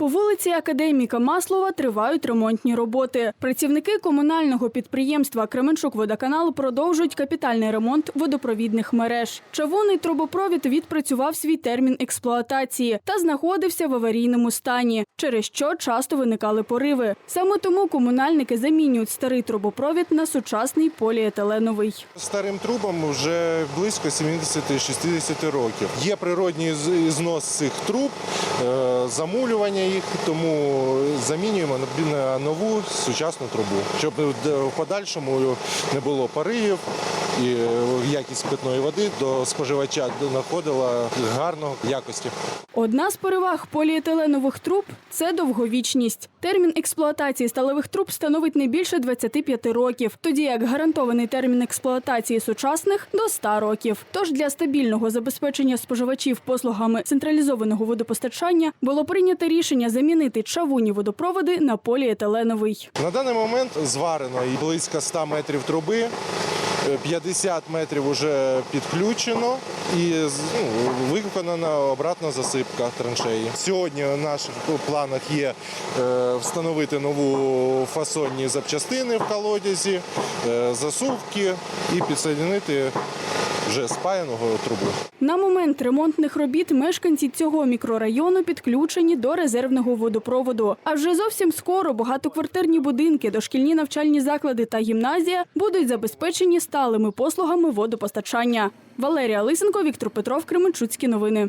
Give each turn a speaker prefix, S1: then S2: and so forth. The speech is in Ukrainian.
S1: По вулиці Академіка Маслова тривають ремонтні роботи. Працівники комунального підприємства Кременчук-Водоканал продовжують капітальний ремонт водопровідних мереж. Чавунний трубопровід відпрацював свій термін експлуатації та знаходився в аварійному стані, через що часто виникали пориви. Саме тому комунальники замінюють старий трубопровід на сучасний поліетиленовий.
S2: Старим трубам вже близько 70-60 років. Є природній знос цих труб, е, замулювання їх, тому замінюємо на- нову сучасну трубу, щоб в подальшому не було поривів і е, якість питної води до споживача доходила гарної якості.
S1: Одна з переваг поліетиленових труб це довговічність. Термін експлуатації сталевих труб становить не більше 25 років, тоді як гарантований термін експлуатації сучасних до 100 років. Тож для стабільного забезпечення споживачів послугами централізованого водопостачання було прийнято рішення замінити чавунні водопроводи на поліетиленовий.
S2: На даний момент зварено і близько 100 метрів труби. е, 50 метрів вже підключено і ну, виконана обратна засипка траншеї. Сьогодні в наших планах є е, встановити нову фасонні запчастини в колодязі, е, засувки і підсоединити вже спаяного трубу.
S1: На момент ремонтних робіт мешканці цього мікрорайону підключені до резервного водопроводу. А вже зовсім скоро багатоквартирні будинки, дошкільні навчальні заклади та гімназія будуть забезпечені сталими послугами водопостачання. Валерія Лисенко, Віктор Петров, Кременчуцькі новини.